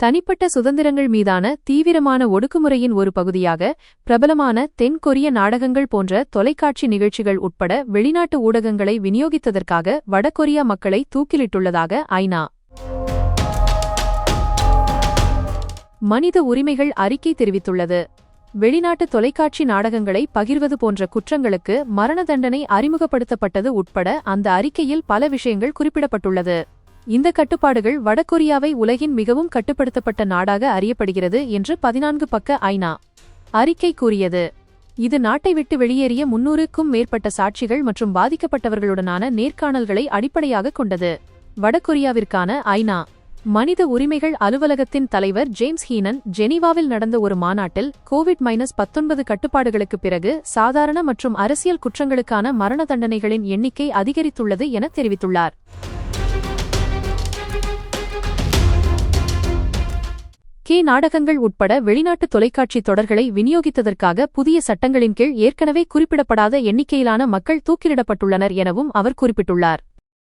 தனிப்பட்ட சுதந்திரங்கள் மீதான தீவிரமான ஒடுக்குமுறையின் ஒரு பகுதியாக பிரபலமான தென்கொரிய நாடகங்கள் போன்ற தொலைக்காட்சி நிகழ்ச்சிகள் உட்பட வெளிநாட்டு ஊடகங்களை விநியோகித்ததற்காக வடகொரியா மக்களை தூக்கிலிட்டுள்ளதாக ஐநா. மனித உரிமைகள் அறிக்கை தெரிவித்துள்ளது. வெளிநாட்டு தொலைக்காட்சி நாடகங்களை பகிர்வது போன்ற குற்றங்களுக்கு மரண தண்டனை அறிமுகப்படுத்தப்பட்டது உட்பட அந்த அறிக்கையில் பல விஷயங்கள் குறிப்பிடப்பட்டுள்ளது. இந்த கட்டுப்பாடுகள் வடகொரியாவை உலகின் மிகவும் கட்டுப்படுத்தப்பட்ட நாடாக அறியப்படுகிறது என்று பதினான்கு பக்க ஐநா அறிக்கை கூறியது. இது நாட்டை விட்டு வெளியேறிய முன்னூறுக்கும் மேற்பட்ட சாட்சிகள் மற்றும் பாதிக்கப்பட்டவர்களுடனான நேர்காணல்களை அடிப்படையாக கொண்டது. வடகொரியாவிற்கான ஐநா மனித உரிமைகள் அலுவலகத்தின் தலைவர் ஜேம்ஸ் ஹீனன் ஜெனீவாவில் நடந்த ஒரு மாநாட்டில் கோவிட் மைனஸ் பத்தொன்பது கட்டுப்பாடுகளுக்கு பிறகு சாதாரண மற்றும் அரசியல் குற்றங்களுக்கான மரண தண்டனைகளின் எண்ணிக்கை அதிகரித்துள்ளது என தெரிவித்துள்ளார். கே நாடகங்கள் உட்பட வெளிநாட்டு தொலைக்காட்சி தொடர்களை விநியோகித்ததற்காக புதிய சட்டங்களின் கீழ் ஏற்கனவே குறிப்பிடப்படாத எண்ணிக்கையிலான மக்கள் தூக்கிலிடப்பட்டுள்ளனர் எனவும் அவர் குறிப்பிட்டுள்ளார்.